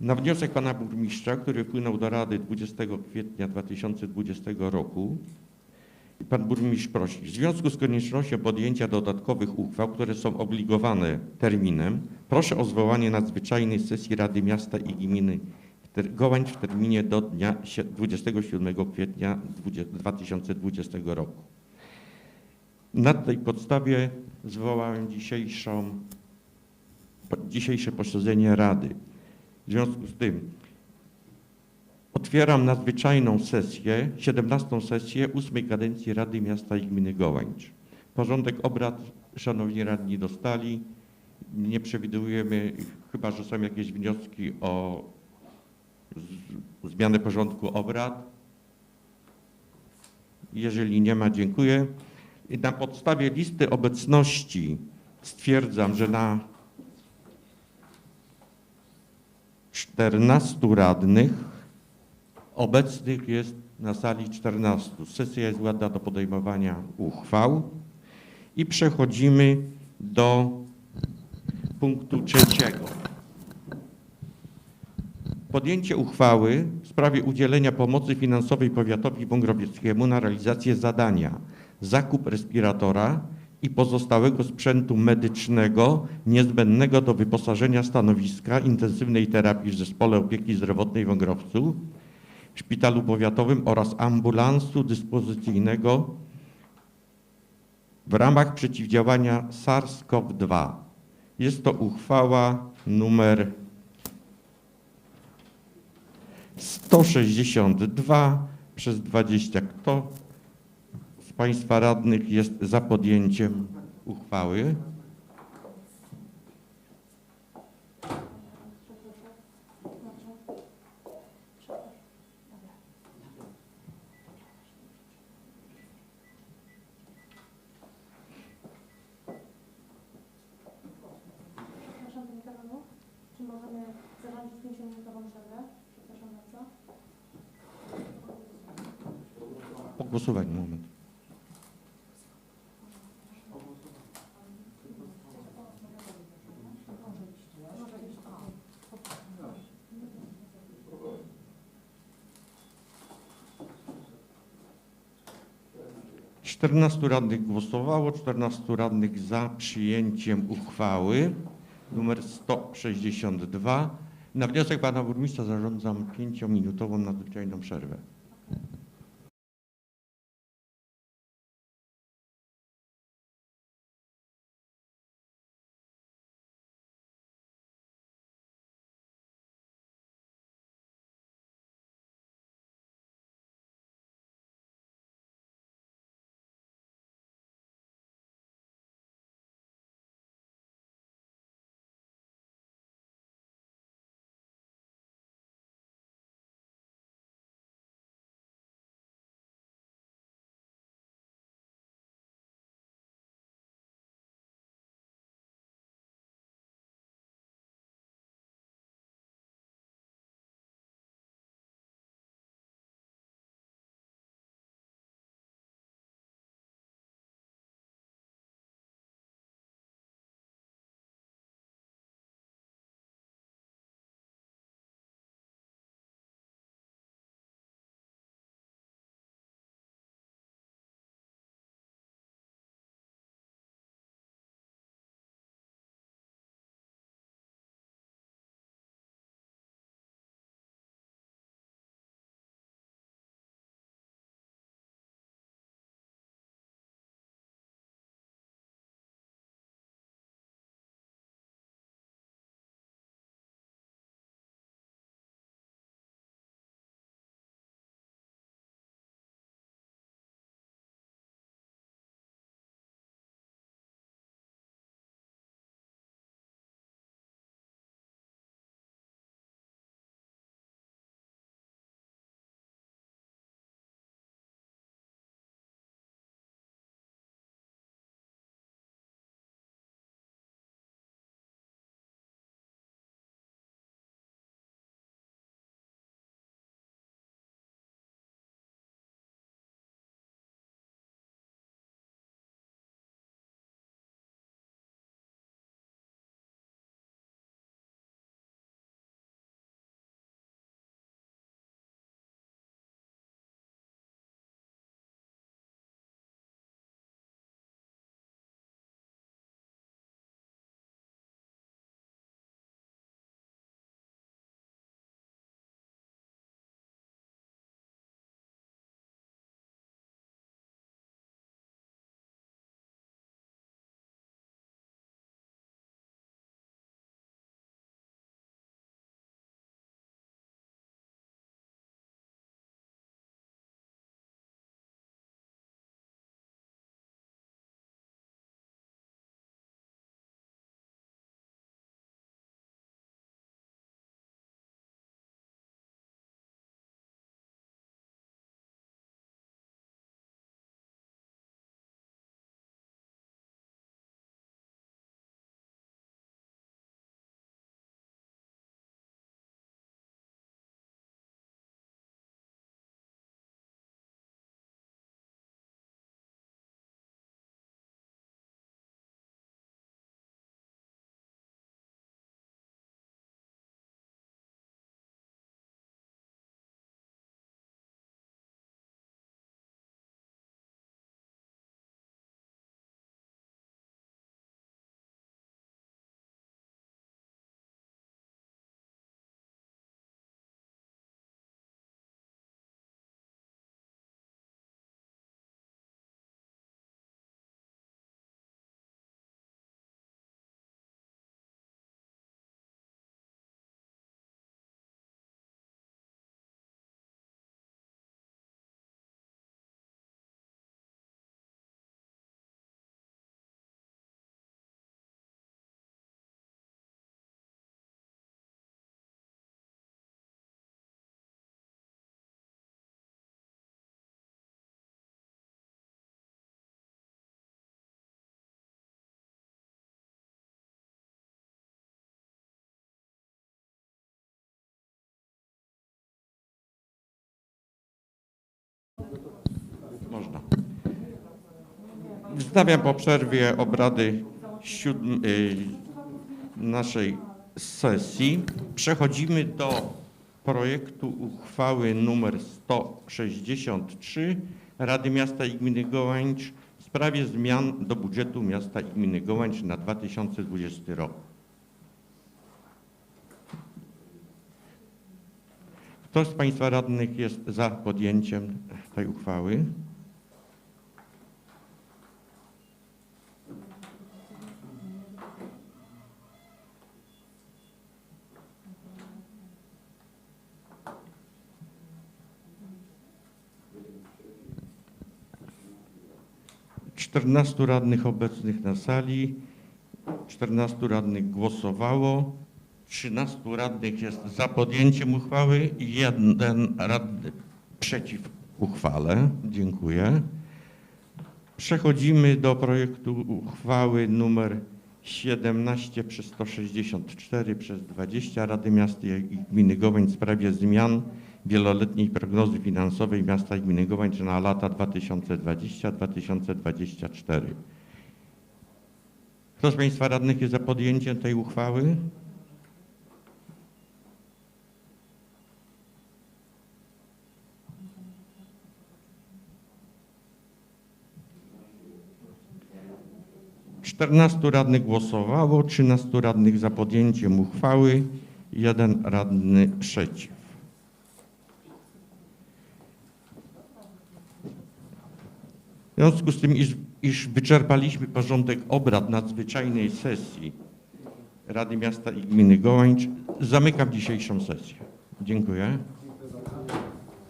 Na wniosek pana burmistrza, który wpłynął do Rady 20 kwietnia 2020 roku, pan burmistrz prosi, w związku z koniecznością podjęcia dodatkowych uchwał, które są obligowane terminem, proszę o zwołanie nadzwyczajnej sesji Rady Miasta i Gminy Gołańcz w terminie do dnia sie- 27 kwietnia 20 2020 roku. Na tej podstawie zwołałem dzisiejszą, dzisiejsze posiedzenie Rady. W związku z tym otwieram nadzwyczajną sesję, 17. sesję 8 kadencji Rady Miasta i Gminy Gołańcz. Porządek obrad szanowni radni dostali. Nie przewidujemy, chyba że są jakieś wnioski o zmianę porządku obrad. Jeżeli nie ma, dziękuję. Na podstawie listy obecności stwierdzam, że na 14 radnych obecnych jest na sali 14. Sesja jest ładna do podejmowania uchwał. I przechodzimy do punktu trzeciego. Podjęcie uchwały w sprawie udzielenia pomocy finansowej powiatowi wągrowieckiemu na realizację zadania zakup respiratora i pozostałego sprzętu medycznego niezbędnego do wyposażenia stanowiska intensywnej terapii w Zespole Opieki Zdrowotnej w Wągrowcu, Szpitalu Powiatowym oraz ambulansu dyspozycyjnego w ramach przeciwdziałania SARS-CoV-2. Jest to uchwała numer 162 przez 20. Kto Państwa radnych jest za podjęciem uchwały? Przepraszam do 14 radnych głosowało, 14 radnych za przyjęciem uchwały numer 162. Na wniosek pana burmistrza zarządzam 5-minutową nadzwyczajną przerwę. Można. Wznawiam po przerwie obrady siódm, y, naszej sesji. Przechodzimy do projektu uchwały nr 163 Rady Miasta i Gminy Gołańcz w sprawie zmian do budżetu miasta i gminy Gołańcz na 2020 rok. Kto z Państwa radnych jest za podjęciem tej uchwały? Czternastu radnych obecnych na sali, 14 radnych głosowało, 13 radnych jest za podjęciem uchwały i jeden radny przeciw uchwale. Dziękuję. Przechodzimy do projektu uchwały numer 17 przez 164 przez 20 Rady Miasta i Gminy Gołańcz w sprawie zmian wieloletniej prognozy finansowej miasta i gminy Gołańcz na lata 2020-2024. Kto z Państwa radnych jest za podjęciem tej uchwały? Czternastu radnych głosowało, 13 radnych za podjęciem uchwały, jeden radny przeciw. W związku z tym, iż, iż wyczerpaliśmy porządek obrad nadzwyczajnej sesji Rady Miasta i Gminy Gołańcz, zamykam dzisiejszą sesję. Dziękuję.